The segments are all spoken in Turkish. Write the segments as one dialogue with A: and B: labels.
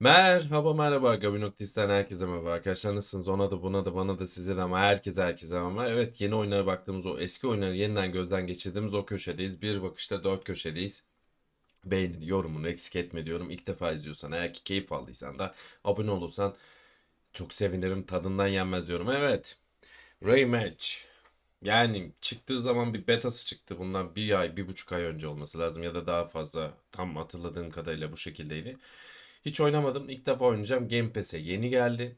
A: Merhaba merhaba. Gaminoktis'ten herkese merhaba arkadaşlar. Nasılsınız? Ona da buna da bana da size de ama herkese herkese ama evet yeni oyunlara baktığımız o eski oyunları yeniden gözden geçirdiğimiz o köşedeyiz. Bir bakışta dört köşedeyiz. Beğenini yorumunu eksik etme diyorum. İlk defa izliyorsan eğer ki keyif aldıysan da abone olursan çok sevinirim. Tadından yenmez diyorum. Evet. Rematch. Yani çıktığı zaman bir betası çıktı. Bundan bir ay bir buçuk ay önce olması lazım ya da daha fazla tam hatırladığım kadarıyla bu şekildeydi. Hiç oynamadım. İlk defa oynayacağım. Game Pass'e yeni geldi.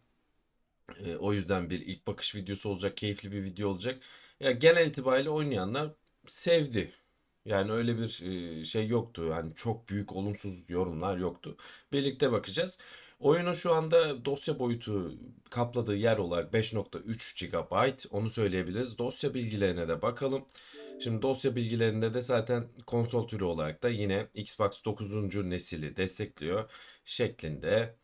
A: Ee, o yüzden bir ilk bakış videosu olacak. Keyifli bir video olacak. Ya genel itibariyle oynayanlar sevdi. Yani öyle bir e, şey yoktu. Hani çok büyük olumsuz yorumlar yoktu. Birlikte bakacağız. Oyunun şu anda dosya boyutu kapladığı yer olarak 5.3 GB. Onu söyleyebiliriz. Dosya bilgilerine de bakalım. Şimdi dosya bilgilerinde de zaten konsol türü olarak da yine Xbox 9. nesili destekliyor şeklinde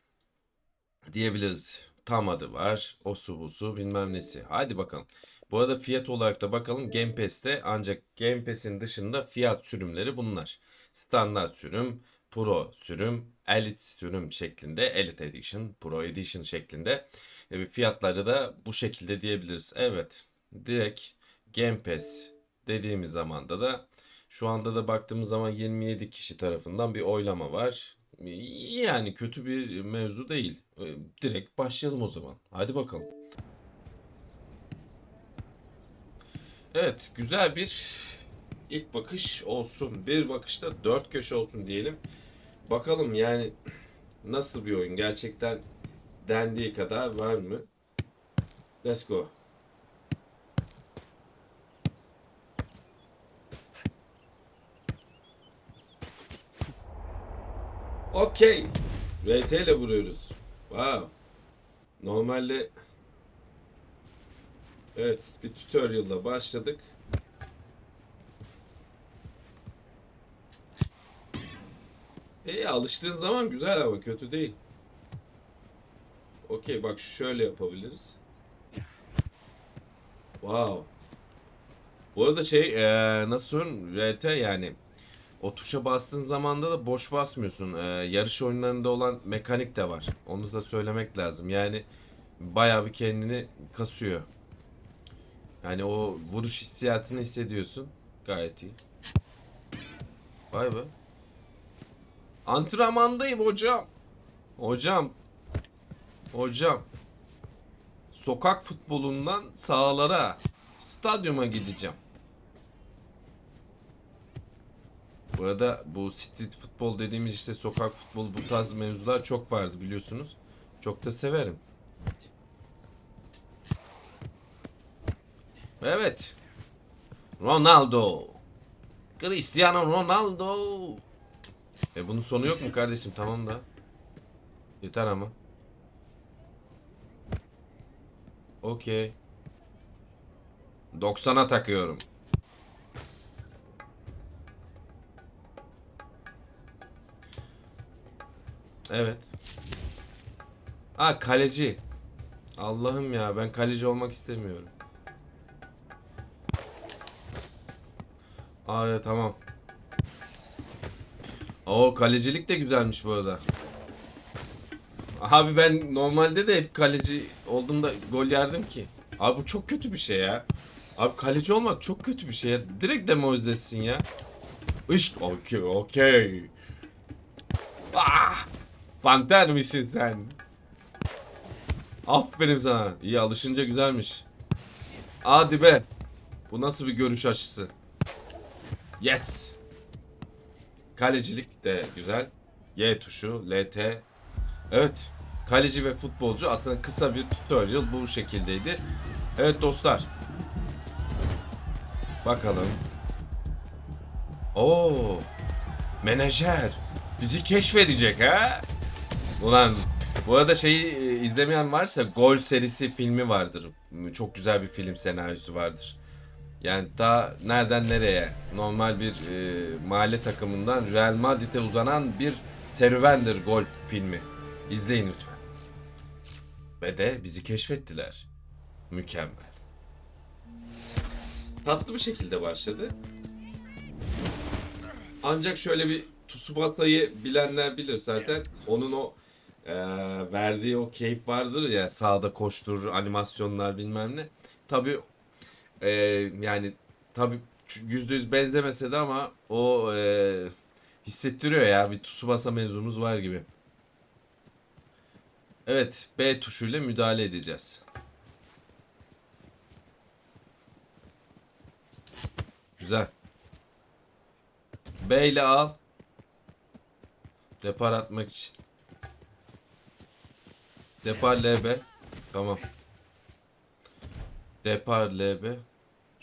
A: diyebiliriz. Tam adı var. O su bu su bilmem nesi. Hadi bakalım. Bu arada fiyat olarak da bakalım Game Pass'te ancak Game Pass'in dışında fiyat sürümleri bunlar. Standart sürüm, Pro sürüm, Elite sürüm şeklinde, Elite Edition, Pro Edition şeklinde e, fiyatları da bu şekilde diyebiliriz. Evet, direkt Game Pass dediğimiz zamanda da şu anda da baktığımız zaman 27 kişi tarafından bir oylama var. Yani kötü bir mevzu değil. E, Direkt başlayalım o zaman. Hadi bakalım. Evet, güzel bir ilk bakış olsun. Bir bakışta dört köşe olsun diyelim. Bakalım yani nasıl bir oyun? Gerçekten dendiği kadar var mı? Let's go. Okey. RT ile vuruyoruz. Wow. Normalde Evet, bir tutorial'la başladık. İyi alıştığın zaman güzel ama kötü değil. Okey bak şöyle yapabiliriz. Wow. Bu arada şey eee nasıl RT yani o tuşa bastığın zamanda da boş basmıyorsun. Eee, yarış oyunlarında olan mekanik de var. Onu da söylemek lazım. Yani bayağı bir kendini kasıyor. Yani o vuruş hissiyatını hissediyorsun. Gayet iyi. Vay be. Antrenmandayım hocam. Hocam. Hocam. Sokak futbolundan sahalara, stadyuma gideceğim. Bu arada bu street futbol dediğimiz işte sokak futbolu bu tarz mevzular çok vardı biliyorsunuz. Çok da severim. Evet. Ronaldo. Cristiano Ronaldo. E bunun sonu yok mu kardeşim? Tamam da. Yeter ama. Okey. 90'a takıyorum. Evet. Ha kaleci. Allah'ım ya ben kaleci olmak istemiyorum. Aa tamam. Oo kalecilik de güzelmiş bu arada. Abi ben normalde de hep kaleci olduğumda gol yerdim ki. Abi bu çok kötü bir şey ya. Abi kaleci olmak çok kötü bir şey ya. Direkt demoralizesin ya. Işk okey okey. Ah! Panter misin sen? Aferin sana. İyi alışınca güzelmiş. Hadi be. Bu nasıl bir görüş açısı? Yes. Kalecilik de güzel. Y tuşu, LT. Evet. Kaleci ve futbolcu aslında kısa bir tutorial bu şekildeydi. Evet dostlar. Bakalım. Oo. Menajer. Bizi keşfedecek ha? Ulan bu arada şeyi e, izlemeyen varsa Gol serisi filmi vardır. Çok güzel bir film senaryosu vardır. Yani ta nereden nereye normal bir e, mahalle takımından Real Madrid'e uzanan bir serüvendir gol filmi. İzleyin lütfen. Ve de bizi keşfettiler. Mükemmel. Tatlı bir şekilde başladı. Ancak şöyle bir Tsubasa'yı bilenler bilir zaten. Onun o Ee, verdiği o keyif vardır ya sağda koştur animasyonlar bilmem ne. Tabii e, yani tabii yüzde yüz benzemese de ama o e, hissettiriyor ya bir Tsubasa mevzumuz var gibi. Evet B tuşuyla müdahale edeceğiz. Güzel. B ile al. Depar atmak için. Depar LB. Tamam. Depar LB.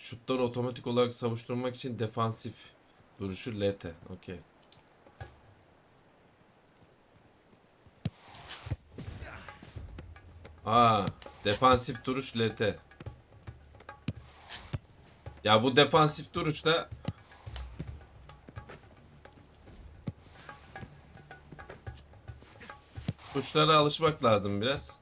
A: Şutları otomatik olarak savuşturmak için defansif duruşu LT. Okey. Aa, defansif duruş LT. Ya bu defansif duruşta tuşlara alışmak lazım biraz.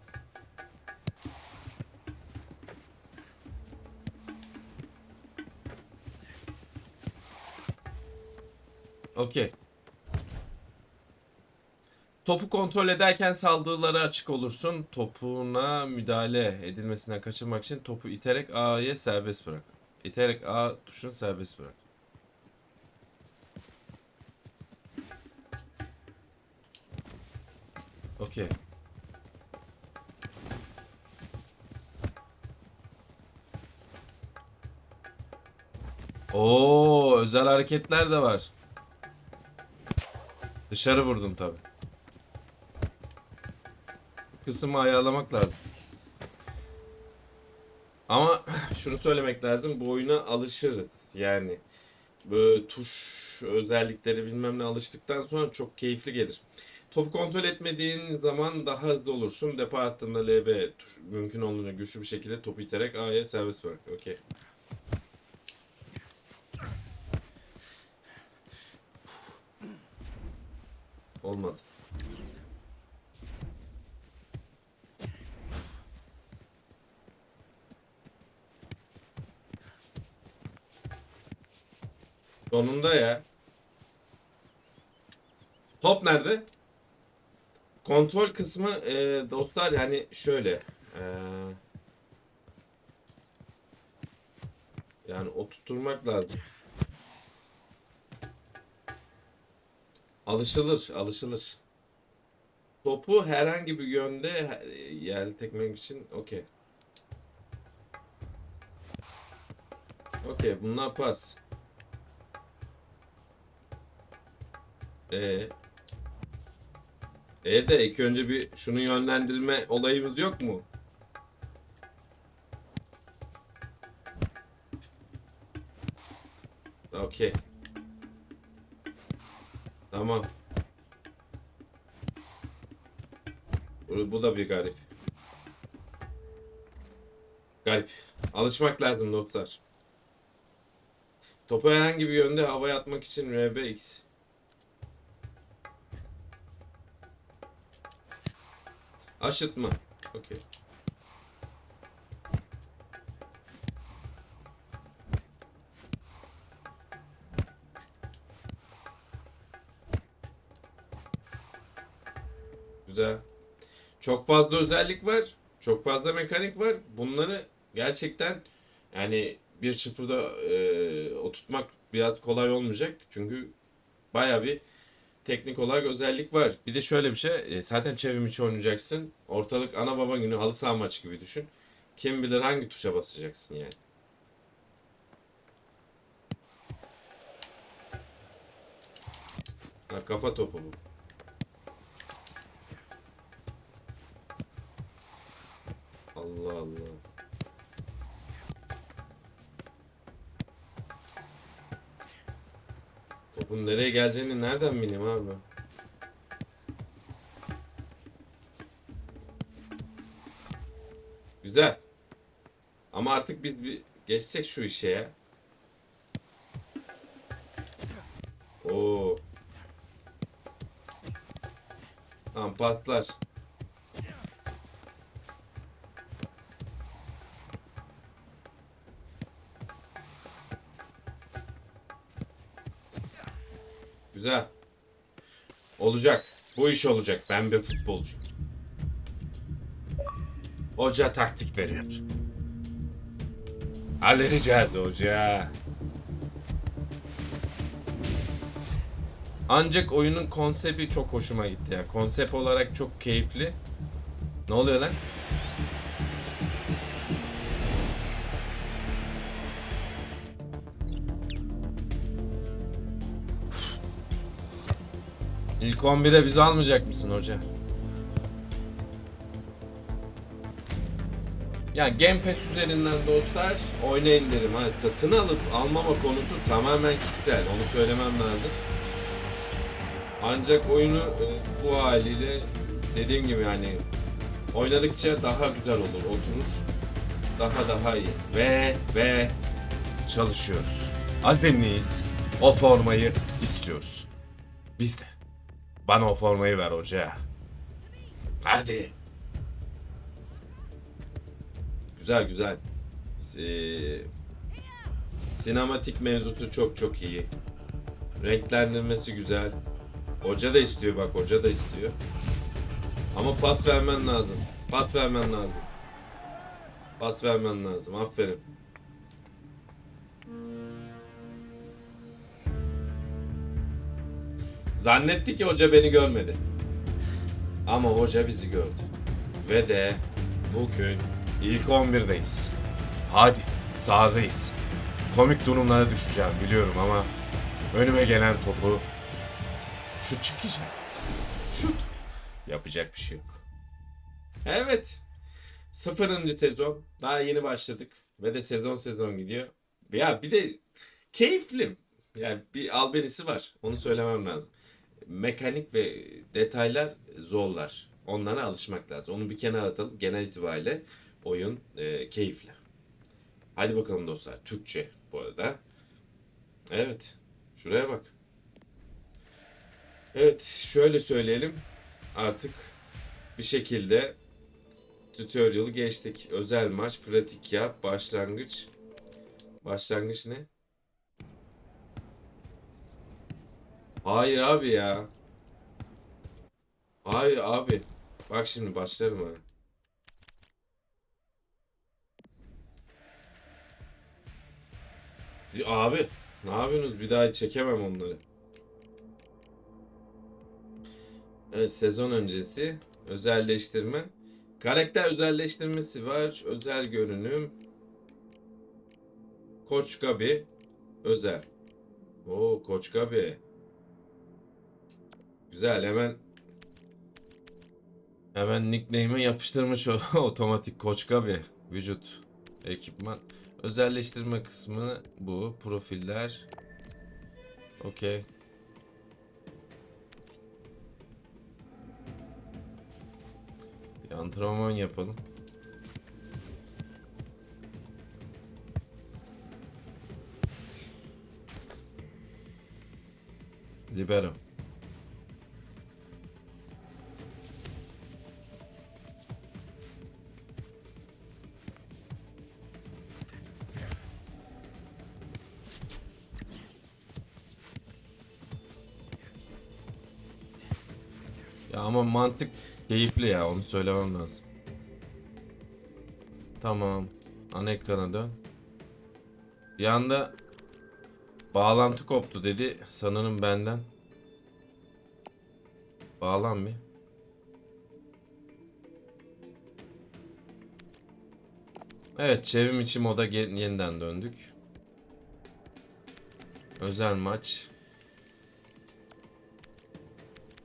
A: Okey. Topu kontrol ederken saldırılara açık olursun. Topuna müdahale edilmesinden kaçırmak için topu iterek A'ya serbest bırak. İterek A tuşunu serbest bırak. Okey. Oo, özel hareketler de var. Dışarı vurdum tabi. Kısmı ayarlamak lazım. Ama şunu söylemek lazım. Bu oyuna alışırız. Yani böyle tuş özellikleri bilmem ne alıştıktan sonra çok keyifli gelir. Topu kontrol etmediğin zaman daha hızlı olursun. Depo hattında LB mümkün olduğunca güçlü bir şekilde topu iterek A'ya serbest bırak. Okey. Olmadı. Sonunda ya. Top nerede? Kontrol kısmı e, dostlar yani şöyle. e, yani oturtturmak lazım. Alışılır, alışılır. Topu herhangi bir yönde yer tekmek için okey. Okey, bunlar pas. E E de ilk önce bir şunu yönlendirme olayımız yok mu? Okey. Tamam. Bu, da bir garip. Garip. Alışmak lazım dostlar. Topu herhangi bir yönde havaya atmak için RBX. Aşıtma. Okey. Çok fazla özellik var. Çok fazla mekanik var. Bunları gerçekten yani bir çırpıda e, oturtmak biraz kolay olmayacak. Çünkü baya bir teknik olarak özellik var. Bir de şöyle bir şey. e, Zaten çevrim içi oynayacaksın. Ortalık ana baba günü halı saha maçı gibi düşün. Kim bilir hangi tuşa basacaksın yani. Ha, kafa topu bu. Allah Allah. Topun nereye geleceğini nereden bileyim abi? Güzel. Ama artık biz bir geçsek şu işe ya. Oo. Tamam patlar. Bu iş olacak. Ben bir futbolcu. Hoca taktik veriyor. Halledeceğiz hoca. Ancak oyunun konsepti çok hoşuma gitti ya. Konsept olarak çok keyifli. Ne oluyor lan? İlk 11'e bizi almayacak mısın hoca? Ya Game Pass üzerinden dostlar oynayın derim. Ha, satın alıp almama konusu tamamen kişisel. Onu söylemem lazım. Ancak oyunu e, bu haliyle dediğim gibi yani oynadıkça daha güzel olur, oturur. Daha daha iyi. Ve ve çalışıyoruz. Azimliyiz. O formayı istiyoruz. Biz de. Bana o formayı ver hoca. Hadi. Güzel güzel. Ee, sinematik mevzutu çok çok iyi. Renklendirmesi güzel. Hoca da istiyor bak hoca da istiyor. Ama pas vermen lazım. Pas vermen lazım. Pas vermen lazım. Aferin. Zannetti ki hoca beni görmedi. Ama hoca bizi gördü. Ve de bugün ilk 11'deyiz. Hadi sahadayız. Komik durumlara düşeceğim biliyorum ama önüme gelen topu şu çıkacak. Şut. Yapacak bir şey yok. Evet. Sıfırıncı sezon. Daha yeni başladık. Ve de sezon sezon gidiyor. Ya bir de keyifli. Yani bir albenisi var. Onu söylemem lazım. Mekanik ve detaylar zorlar. Onlara alışmak lazım. Onu bir kenara atalım. Genel itibariyle oyun e, keyifli. Hadi bakalım dostlar. Türkçe bu arada. Evet. Şuraya bak. Evet, şöyle söyleyelim. Artık bir şekilde tutorial'ı geçtik. Özel maç, pratik yap, başlangıç. Başlangıç ne? Hayır abi ya. Hayır abi. Bak şimdi başlarım ha. Abi, ne yapıyorsunuz? Bir daha çekemem onları. Evet, sezon öncesi özelleştirme. Karakter özelleştirmesi var. Özel görünüm. Koç Gabi. Özel. Oo Koç Gabi. Güzel hemen hemen nickname'e yapıştırmış o otomatik Koç Gabi. Vücut ekipman. Özelleştirme kısmı bu. Profiller. Okey. Bir antrenman yapalım. Libero. Mantık keyifli ya onu söylemem lazım. Tamam. Ana ekrana dön. Bir anda bağlantı koptu dedi. Sanırım benden. Bağlan bir. Evet çevrim içi moda yeniden döndük. Özel maç.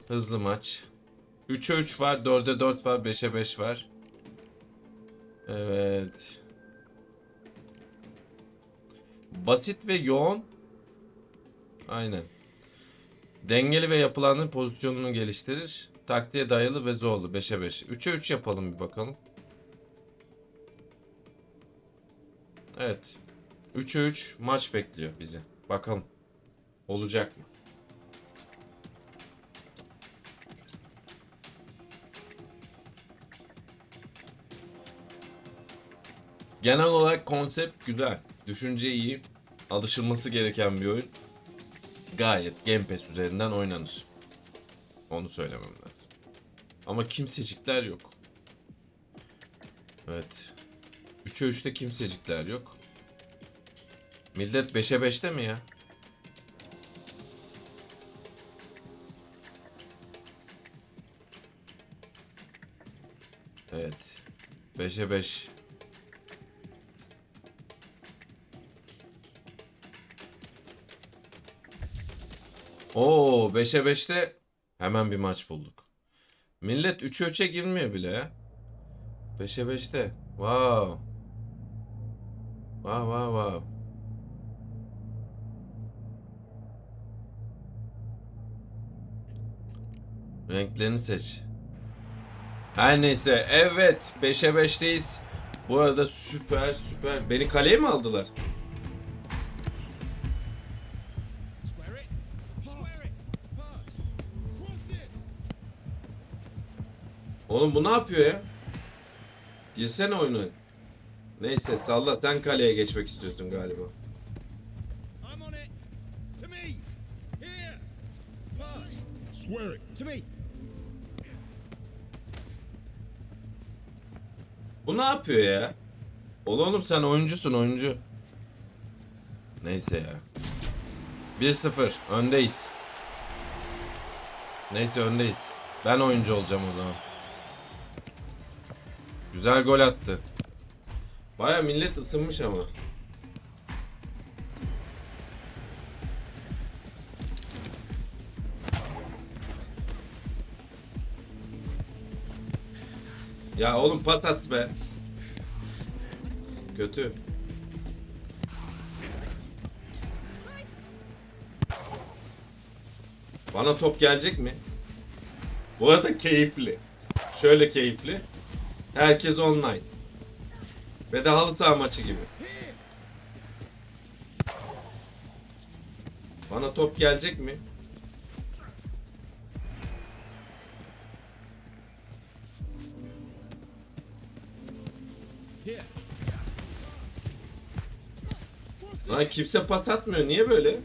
A: Hızlı maç. 3'e 3 var, 4'e 4 var, 5'e 5 var. Evet. Basit ve yoğun. Aynen. Dengeli ve yapılanın pozisyonunu geliştirir. Taktiğe dayalı ve zorlu 5'e 5. 3'e 3 yapalım bir bakalım. Evet. 3'e 3 maç bekliyor bizi. Bakalım. Olacak mı? Genel olarak konsept güzel. Düşünce iyi. Alışılması gereken bir oyun. Gayet Game Pass üzerinden oynanır. Onu söylemem lazım. Ama kimsecikler yok. Evet. 3'e 3'te kimsecikler yok. Millet 5'e 5'te mi ya? Evet. 5'e 5. Oo 5'e 5'te hemen bir maç bulduk. Millet 3'e 3'e girmiyor bile ya. 5'e 5'te. Wow. Wow wow wow. Renklerini seç. Her neyse evet 5'e 5'teyiz. Bu arada süper süper. Beni kaleye mi aldılar? Oğlum bu ne yapıyor ya? Girsene oyunu. Neyse salla sen kaleye geçmek istiyorsun galiba.
B: I'm on it. To me. Here. Pass.
C: Swear it.
B: To me.
A: Bu ne yapıyor ya? Oğlum oğlum sen oyuncusun oyuncu. Neyse ya. 1-0 öndeyiz. Neyse öndeyiz. Ben oyuncu olacağım o zaman. Güzel gol attı. Baya millet ısınmış ama. Ya oğlum pas at be. Kötü. Bana top gelecek mi? Bu arada keyifli. Şöyle keyifli. Herkes online. Ve de halı saha maçı gibi. Bana top gelecek mi? Lan kimse pas atmıyor. Niye böyle?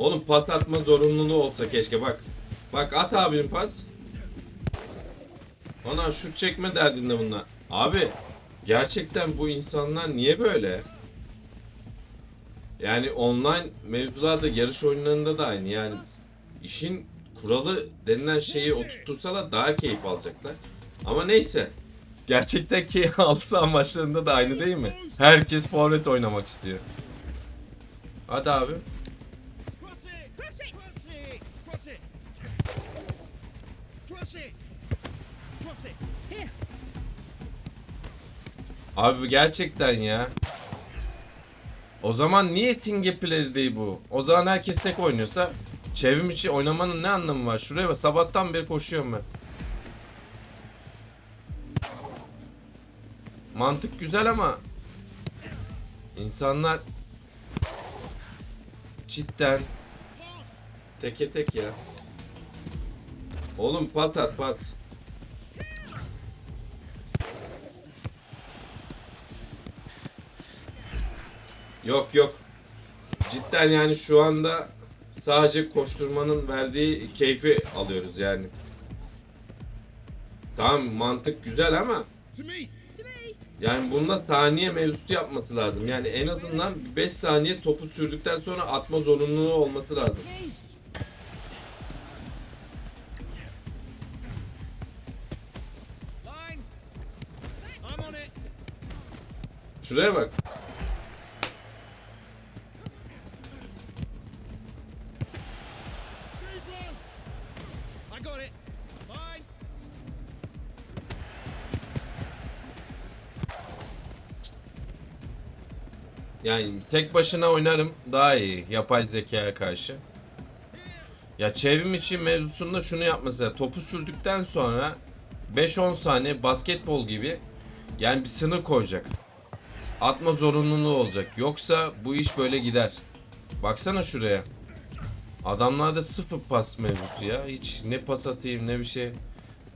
A: Oğlum pas atma zorunluluğu olsa keşke bak. Bak at abim pas. Ana şut çekme derdinde bunlar. Abi gerçekten bu insanlar niye böyle? Yani online mevzularda yarış oyunlarında da aynı yani işin kuralı denilen şeyi oturtursalar daha keyif alacaklar. Ama neyse. Gerçekten keyif alsa maçlarında da aynı değil mi? Herkes forvet oynamak istiyor. Hadi abi. Abi gerçekten ya. O zaman niye single player değil bu? O zaman herkes tek oynuyorsa çevrim içi oynamanın ne anlamı var? Şuraya bak sabahtan beri koşuyorum ben. Mantık güzel ama insanlar cidden teke tek ya. Oğlum pas at pas. Yok yok. Cidden yani şu anda sadece koşturmanın verdiği keyfi alıyoruz yani. Tamam mantık güzel ama yani bunda saniye mevzusu yapması lazım. Yani en azından 5 saniye topu sürdükten sonra atma zorunluluğu olması lazım. Şuraya bak.
B: Got. Fine.
A: Yani tek başına oynarım daha iyi yapay zekaya karşı. Ya çevrim içi mevzusunda şunu yapması. Topu sürdükten sonra 5-10 saniye basketbol gibi yani bir sınır koyacak. Atma zorunluluğu olacak. Yoksa bu iş böyle gider. Baksana şuraya. Adamlarda sıfır pas mevzusu ya. Hiç ne pas atayım ne bir şey.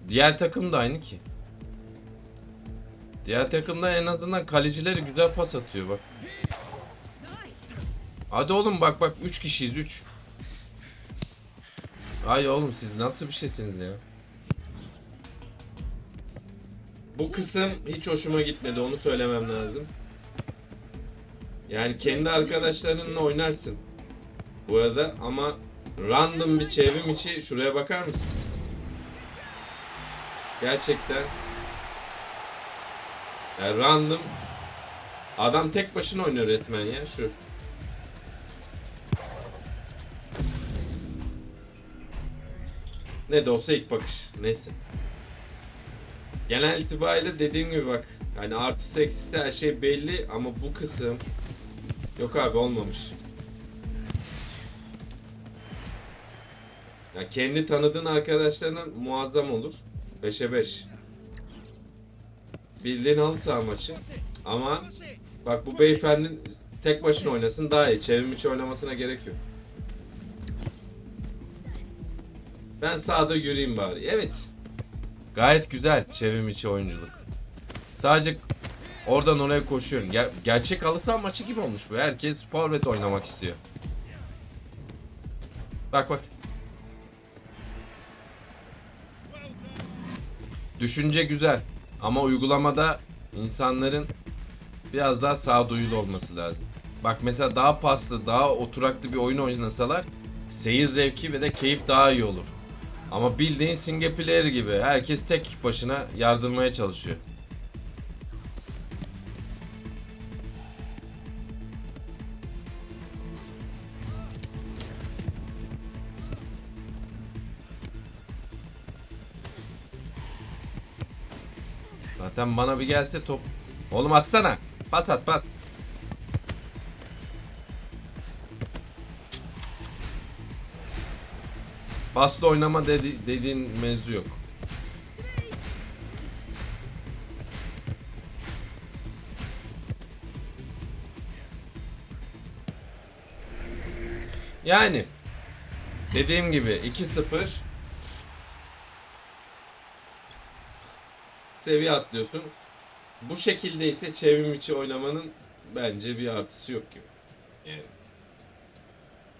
A: Diğer takım da aynı ki. Diğer takımda en azından kalecileri güzel pas atıyor bak. Hadi oğlum bak bak 3 kişiyiz 3. Ay oğlum siz nasıl bir şeysiniz ya? Bu kısım hiç hoşuma gitmedi onu söylemem lazım. Yani kendi arkadaşlarınla oynarsın. Bu arada ama random bir çevrim içi şuraya bakar mısın? Gerçekten yani random adam tek başına oynuyor resmen ya şu. Ne de olsa ilk bakış. Neyse. Genel itibariyle dediğim gibi bak. Hani artı eksisi her şey belli ama bu kısım yok abi olmamış. Ya kendi tanıdığın arkadaşlarına muazzam olur. 5'e 5. Bildiğin halı saha maçı. Ama bak bu beyefendinin tek başına oynasın daha iyi. Çevrim içi oynamasına gerek yok. Ben sağda yürüyeyim bari. Evet. Gayet güzel çevrim içi oyunculuk. Sadece oradan oraya koşuyorum. Ger- gerçek halı saha maçı gibi olmuş bu. Herkes forvet oynamak istiyor. Bak bak. Düşünce güzel ama uygulamada insanların biraz daha sağduyulu olması lazım. Bak mesela daha paslı, daha oturaklı bir oyun oynasalar seyir zevki ve de keyif daha iyi olur. Ama bildiğin single player gibi herkes tek başına yardırmaya çalışıyor. Zaten bana bir gelse top. Oğlum atsana. Pas at pas. Pasla oynama dedi, dediğin mevzu yok. Yani dediğim gibi 2-0 seviye atlıyorsun. Bu şekilde ise çevrim içi oynamanın bence bir artısı yok gibi. Yani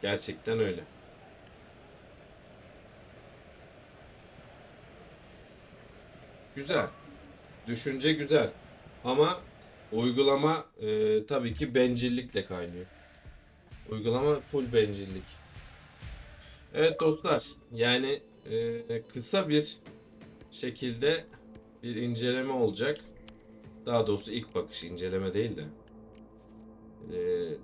A: gerçekten öyle. Güzel. Düşünce güzel. Ama uygulama e, tabii ki bencillikle kaynıyor. Uygulama full bencillik. Evet dostlar. Yani e, kısa bir şekilde bir inceleme olacak. Daha doğrusu ilk bakış inceleme değil de. Ee,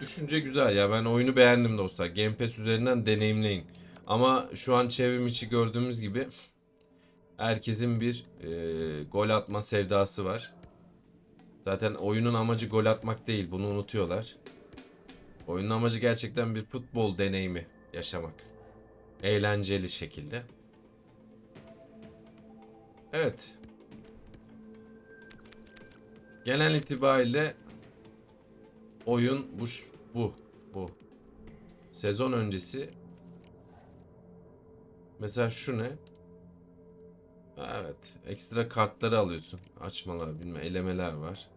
A: düşünce güzel ya ben oyunu beğendim dostlar. Game Pass üzerinden deneyimleyin. Ama şu an çevrim içi gördüğümüz gibi herkesin bir e, gol atma sevdası var. Zaten oyunun amacı gol atmak değil bunu unutuyorlar. Oyunun amacı gerçekten bir futbol deneyimi yaşamak. Eğlenceli şekilde. Evet. Genel itibariyle oyun bu bu bu. Sezon öncesi mesela şu ne? Evet, ekstra kartları alıyorsun. Açmalar, bilmem elemeler var.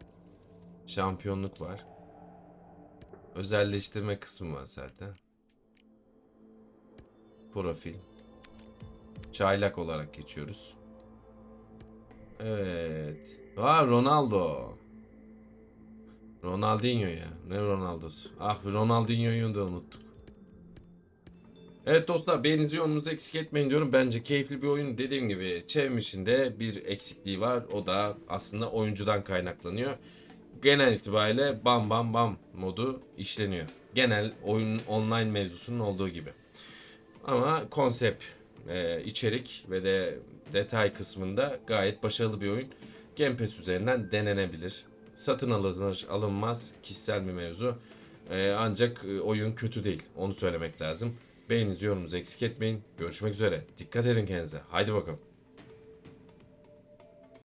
A: Şampiyonluk var. Özelleştirme kısmı var zaten. Profil. Çaylak olarak geçiyoruz. Evet. Aa Ronaldo. Ronaldinho ya. Ne Ronaldo'su? Ah Ronaldinho'yu da unuttuk. Evet dostlar beğeninizi yorumunuzu eksik etmeyin diyorum. Bence keyifli bir oyun. Dediğim gibi çevrim içinde bir eksikliği var. O da aslında oyuncudan kaynaklanıyor. Genel itibariyle bam bam bam modu işleniyor. Genel oyun online mevzusunun olduğu gibi. Ama konsept, e, içerik ve de detay kısmında gayet başarılı bir oyun. Game Pass üzerinden denenebilir. Satın alınır alınmaz kişisel bir mevzu. E, ancak e, oyun kötü değil. Onu söylemek lazım. Beğeninizi yorumunuzu eksik etmeyin. Görüşmek üzere. Dikkat edin kendinize. Haydi bakalım.